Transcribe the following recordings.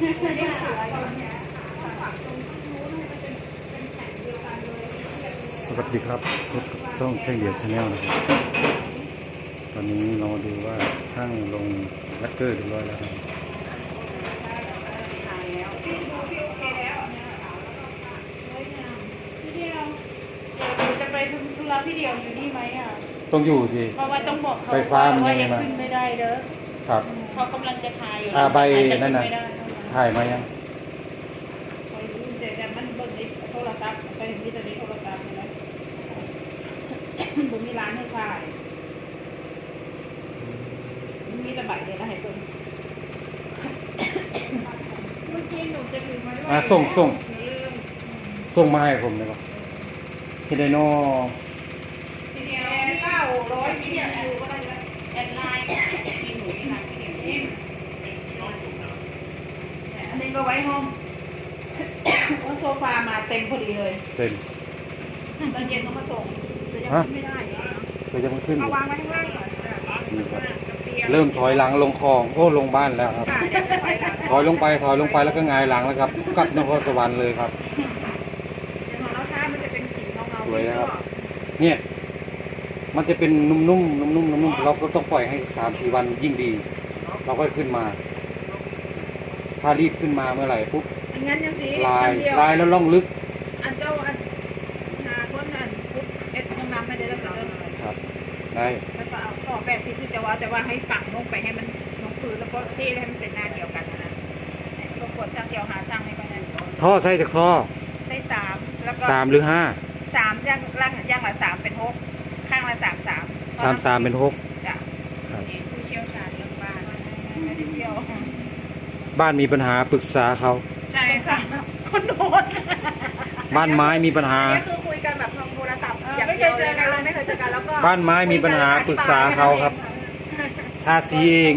สวัสดีครับพบกับช่องเชียงเดียดชาแนลนะครับ ตอนนี้เราดูว่าช่างลงแลกเกอร์เรียบร้อยแล้วครับพี่เดียวเดี๋ยวจะไปธุระพี่เดียวอยู่นี่ไหมอะ ต้องอยู่สิ เพราะว่าต้องบอกเขาไฟฟ้ามันว่ายังไงยังมาขึ้นไม่ได้เด้อ ครับเขากำลังจะทายอยู่อ่าใบอาจจะนั่นน่ะขึ้ไม่ได้ ถ่ายมายังเดี๋ยวแต่มันเบนในโทรศัพท์ไปมีแต่ในโทรศัพท์นี่แหละผมมีร้านให้ถ่ายมีแต่ใบเดียวนะให้เพิ่นเมื่อกี้หนูจะถือมาด้วยอ่าส่งส่งส่งมาให้ผมเลยป่ะฮิไดโนทีเดียวเก้าร้อยพี่เดียวแอดก็ได้แล้วแอดไลน์มีหนูมีร้านพี่เดียวเองอั นนี้ก็ไว้ห้องว่าโซฟามาเต็มพอดีเลยเต็มตอนเย็นเขามาส่งแต่ยังฮะขึ้นไม่ได้เหรอก็ยังไม่ขึ้นอเอายู่วางไว้ข้างล่างก่อนนี่ครับเตียงเริ่มถอยหลังลงคลองโอ้ลงบ้านแล้วครับค่ะเดี๋ยวจะไปหลังถอยลงไปถอยลงไปแล้วก็หงายหลังแล้วครับกลับนครสวรรค์เลยครับเดี๋ยวของเราช้ามันจะเป็นสีเงาๆสวยนะครับ เนี่ย มันจะเป็นนุ่มๆนุ่มๆนุ่มๆเราก็ต้องปล่อยให้สามสี่วันยิ่งดี เราก็ขึ้นมา ถ้ารีบขึ้นมาเมื่อไหร่ปุ๊บอันนั้นยังสีลายอันเดียวลายแล้วล่องลึก อันเจ้าอันหาคนอันปุ๊บเอ็ดห้องน้ำไม่ได้แล้วก็เริ่มครับได้แล้วก็เอาต่อแบบที่จะว่าแต่ว่าให้ฝังลงไปให้มันลงพื้นแล้วก็เทให้มันเป็นหน้าเดียวกันนะนะรบกวนช่างเดียวหาช่างให้ก่อนนะท่อใส่จากท่อได้สามแล้วก็สามหรือห้าสามย่างล่างย่างละสามเป็นหกข้างละสามสามสามสามเป็นหกจ้ะครับนี่ผู้เชี่ยวชาญเรื่องบ้านไม่ได้เที่ยว บ้านมีปัญหาปรึกษาเขาใช่ค่ะคนโดนบ้านไม้มีปัญหา นี่คือคุยกันแบบทางโทรศัพท์อย่างไม่เคเดียยวเจเลอยกันนะเลยไม่เคยเจอกันแล้วก็บ้านไม้มีปัญหาปรึกษาเขาครับทาสีเอง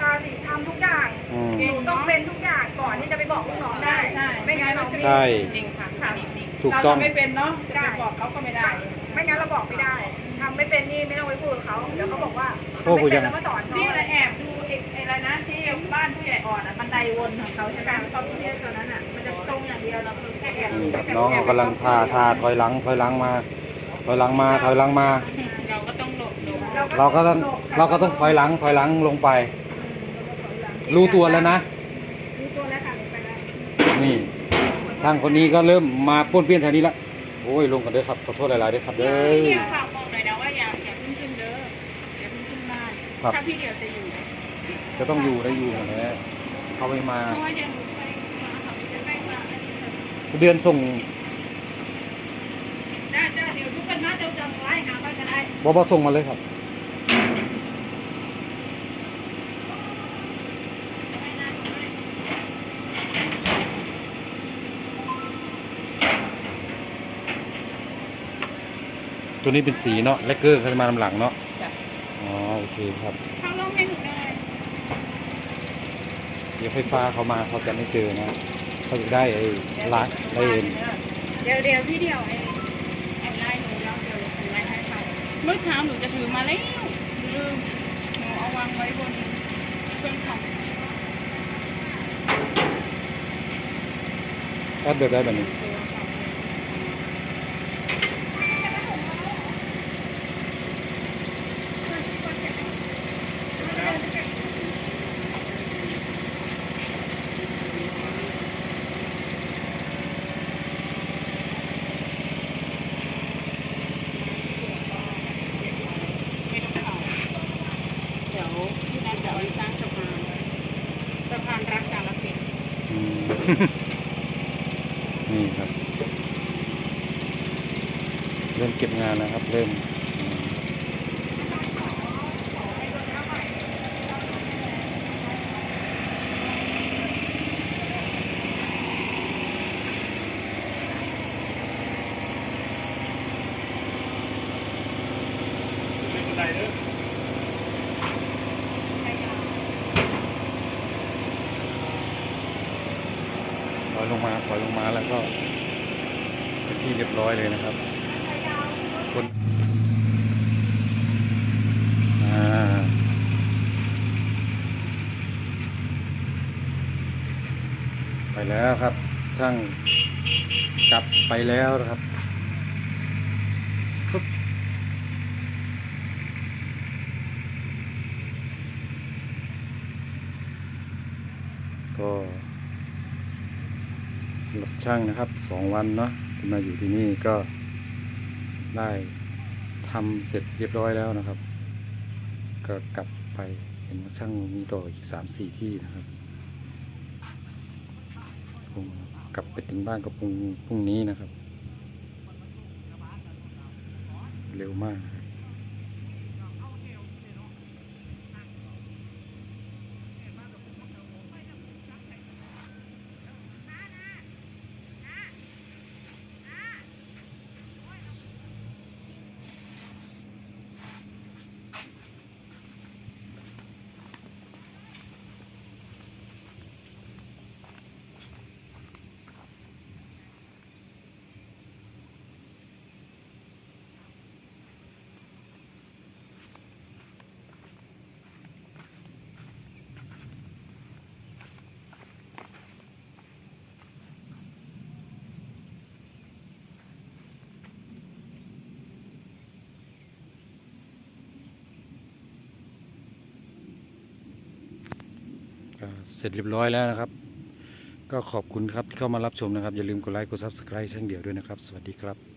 ทาสีทำทุกอย่างอืม หนูต้องเป็นทุกอย่างก่อนที่จะไปบอกลูกน้องได้ใช่ไม่งั้นเราจะใช่ จริงค่ะค่ะจริงถูกต้อง เราไม่เป็นเนาะจะไปบอกเขาก็ไม่ได้ไม่งั้นเราบอกไม่ได้ทำไม่เป็นนี่ไม่ต้องไปพูดกับเขาเดี๋ยวเขาบอกว่าโอ้ทำกูไม่เป็ยันงแล้วก็สอนเขาพี่ละแอบดูไอ้ไอ้อะไรนะที่บ้านผู้ใหญ่อ่อนอะบันไดวนของเขาใช่ไหมเขาเรียกตัวนั้นอะมันจะตรงอย่างเดียวเราคือแค่แอบนี่ครับน้องเขากำลังทาทาถอยหลังถอยหลังมา ถอยหลังมาถอยหลังมา เราก็ต้องหลบหลบเราก็ต้องเราก็ต้องถอยหลังถอยหลังลงไป รู้ตัวแล้วนะ รู้ตัวแล้วค่ะลงไปแล้วนี่ช่างคนนี้ก็เริ่มมาป้วนเปี้ยนแถวนี้ละโอ้ยลงกันเด้อครับขอโทษหลายๆด้วยครับเด้อ พี่เดียวฝากบอกหน่อยนะว่าอย่าอย่าเพิ่งขึ้นเด้ออย่าเพิ่งขึ้นบ้านครับ ถ้าพี่เดียวจะอยู่ จะต้องอยู่ได้อยู่แหละเขาไม่มา เพราะว่ายังไปมาเขาจะไปมาอันนี้ค่ะเดือนส่งจ้าจ้าเดี๋ยวทุกคนมาจะจำไว้หาว่าจะได้บอบส่งมาเลยครับตัวนี้เป็นสีเนาะแลกเกอร์เขาจะมาลำหลังเนาะจ้ะ อ๋อโอเคครับข้างลงให้หนูได้ เดี๋ยวไฟฟ้าเขามาเขาจะไม่เจอนะเขาจะได้ไอ้ลักได้เองเดี๋ยวเดี๋ยวพี่เดียวไอ้แอนไลน์หนูเราเดี๋ยวแอนไลน์ให้ไปเมื่อเช้าหนูจะถือมาแล้วลืมหนูเอาวางไว้บนเครื่องคอมแอดเดือดได้แบบนี้ ไม่ต้องเอาเดี๋ยวพี่นัทจะเอาไปสร้างสะพานสะพานรักษาละสิน อืม นี่ครับ เริ่มเก็บงานนะครับ เริ่มถอ ยลงมาถอยลงมาแล้วก็เป็นที่เรียบร้อยเลยนะครับคนอ่าแล้วครับ ช่างกลับไปแล้วนะครับก็ำหรับช่างนะครับสองวันเนาะที่มาอยู่ที่นี่ก็ได้ทำเสร็จเรียบร้อยแล้วนะครับ ก็กลับไปเห็นว่าช่างมีต่ออีกสามสี่ที่นะครับคงกลับไปถึงบ้านก็พรุ่งพรุ่งนี้นะครับ เร็วมาก ก็เสร็จเรียบร้อยแล้วนะครับ ก็ขอบคุณครับที่เข้ามารับชมนะครับ อย่าลืมกดไลค์กดซับสไครต์ช่างเดียวด้วยนะครับ สวัสดีครับ